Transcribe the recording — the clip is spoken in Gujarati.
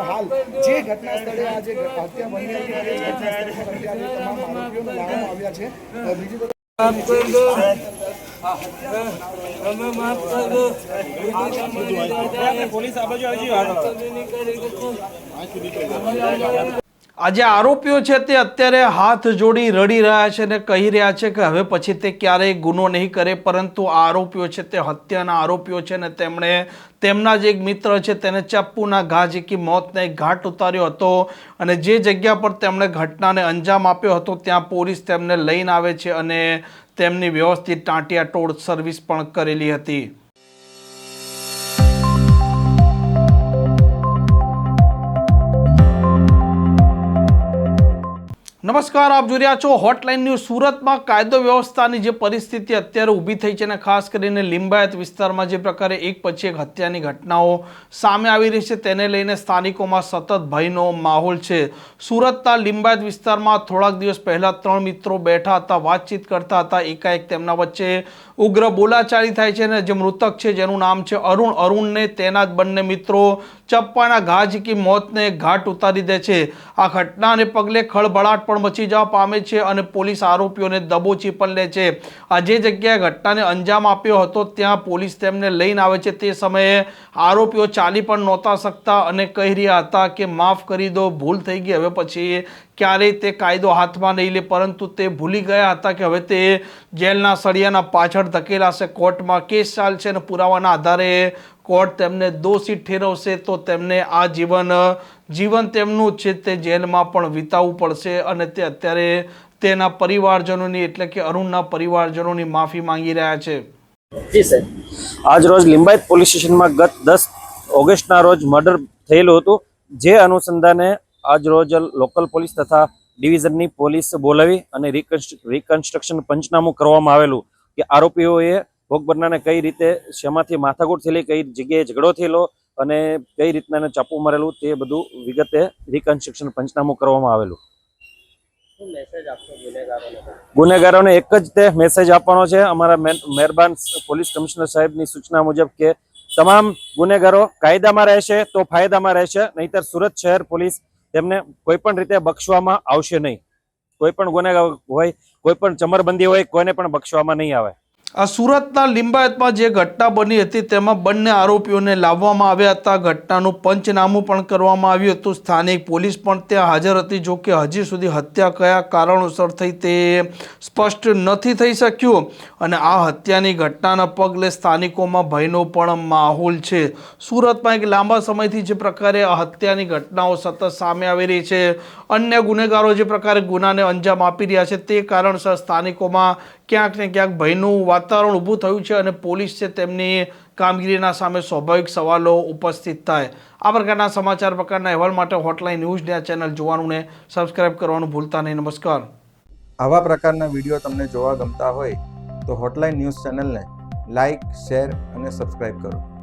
હાલ જે ઘટના સ્થળે આજે હત્યા બની હતી તમામ આરોપીઓને લાવવામાં આવ્યા છે બીજી તરફ માફ કરજો તમે માફ કરજો પોલીસ આ જે આરોપીઓ છે તે અત્યારે હાથ જોડી રડી રહ્યા છે અને કહી રહ્યા છે કે હવે પછી તે ક્યારેય ગુનો નહીં કરે, પરંતુ આ આરોપીઓ છે તે હત્યાના આરોપીઓ છે ને તેમણે તેમના જ એક મિત્ર છે તેને ચપ્પુના ઘા ઝીકી મોતને એક ઘાટ ઉતાર્યો હતો અને જે જગ્યા પર તેમણે ઘટનાને અંજામ આપ્યો હતો ત્યાં પોલીસ તેમને લઈને આવે છે અને તેમની વ્યવસ્થિત ટાંટિયા ટોળ સર્વિસ પણ કરેલી હતી. નમસ્કાર, આપ જોઈ રહ્યા છો હોટલાઇન ન્યૂઝ સુરતમાં કાયદો વ્યવસ્થાની જે પરિસ્થિતિ અત્યારે ઊભી થઈ છે અને ખાસ કરીને લિંબાયત વિસ્તારમાં જે પ્રકારે એક પછી એક હત્યાની ઘટનાઓ સામે આવી રહી છે, તેને લઈને સ્થાનિકોમાં સતત ભયનો માહોલ છે. સુરતના લિંબાયત વિસ્તારમાં થોડાક દિવસ પહેલાં ત્રણ મિત્રો બેઠા હતા, વાતચીત કરતા હતા. એકાએક તેમના વચ્ચે ઉગ્ર બોલાચાલી થાય છે અને જે મૃતક છે, જેનું નામ છે અરુણ. અરુણને તેના જ બંને મિત્રો ચપ્પાના ઘા ઝીકી મોતને ઘાટ ઉતારી દે છે. આ ઘટનાને પગલે ખળભળાટ પણ મચી જવા પામે છે અને પોલીસ આરોપીઓને દબોચી પણ લે છે. આ જે જગ્યાએ ઘટનાને અંજામ આપ્યો હતો, ત્યાં પોલીસ તેમને લઈને આવે છે. તે સમયે આરોપીઓ ચાલી પણ નહોતા શકતા અને કહી રહ્યા હતા કે, માફ કરી દો, ભૂલ થઈ ગઈ. હવે પછી ક્યારેય તે કાયદો હાથમાં નહીં લે. પરંતુ તે ભૂલી ગયા હતા કે હવે તે જેલના સળિયાના પાછળ ધકેલાશે. કોર્ટમાં કેસ ચાલશે અને પુરાવાના આધારે કોર્ટ તેમને દોષિત ઠેરવશે, તો તેમને આ જીવન જીવન તેમનું છે, તે જેલમાં પણ વિતાવવું પડશે અને તે અત્યારે તેના પરિવારજનોની, એટલે કે અરુણના પરિવારજનોની માફી માંગી રહ્યા છે. આજ રોજ લિંબાયત પોલીસ સ્ટેશનમાં ગત દસ ઓગસ્ટના રોજ મર્ડર થયેલું હતું, જે અનુસંધાને આજ રોજ લોકલ પોલીસ તથા ડિવિઝનની પોલીસ બોલાવી અને રિકન્સ્ટ્રક્શન પંચનામું કરવામાં આવેલું કે આરોપીઓએ ભોગ બનનારને કઈ રીતે, શેમાંથી માથાકૂટ થયેલી, કઈ જગ્યાએ ઝઘડો થયેલો અને કઈ રીતના એને ચાપુ મારેલું તે બધું વિગતે રિકન્સ્ટ્રક્શન પંચનામું કરવામાં આવેલું. ગુનેગારોને? એક જ તે મેસેજ આપવાનો છે. અમારા મહેરબાન પોલીસ કમિશનર સાહેબની સૂચના મુજબ કે તમામ ગુનેગારો કાયદામાં રહેશે તો ફાયદામાં રહેશે નહીતર સુરત શહેર પોલીસ તેમને કોઈ પણ રીતે બક્ષવામાં આવશે નહીં. કોઈ પણ ગુનેગાર હોય કોઈ પણ ચમરબંધી હોય કોઈને પણ બક્ષવામાં નહીં આવે. આ સુરતના લિંબાયતમાં જે ઘટના બની હતી, તેમાં બંને આરોપીઓને લાવવામાં આવ્યા હતા. ઘટનાનું પંચનામું પણ કરવામાં આવ્યું હતું. સ્થાનિક પોલીસ પણ ત્યાં હાજર હતી. જો કે હજી સુધી હત્યા કયા કારણોસર થઈ તે સ્પષ્ટ નથી થઈ શક્યું. અને આ હત્યાની ઘટનાના પગલે સ્થાનિકોમાં ભયનો પણ માહોલ છે. સુરતમાં એક લાંબા સમયથી જે પ્રકારે આ હત્યાની ઘટનાઓ સતત સામે આવી રહી છે, અન્ય ગુનેગારો જે પ્રકારે ગુનાને અંજામ આપી રહ્યા છે, તે કારણસર સ્થાનિકોમાં ક્યાંક ને ક્યાંક ભયનું વાતાવરણ ઊભું થયું છે અને પોલીસ છે તેમની કામગીરીના સામે સ્વાભાવિક સવાલો ઉપસ્થિત થાય. આ પ્રકારના સમાચાર પ્રકારના અહેવાલ માટે હોટલાઇન ન્યૂઝની આ ચેનલ જોવાનું ને સબસ્ક્રાઇબ કરવાનું ભૂલતા નહીં. નમસ્કાર. આવા પ્રકારના વીડિયો તમને જોવા ગમતા હોય તો હોટલાઇન ન્યૂઝ ચેનલને લાઇક શેર અને સબસ્ક્રાઇબ કરો.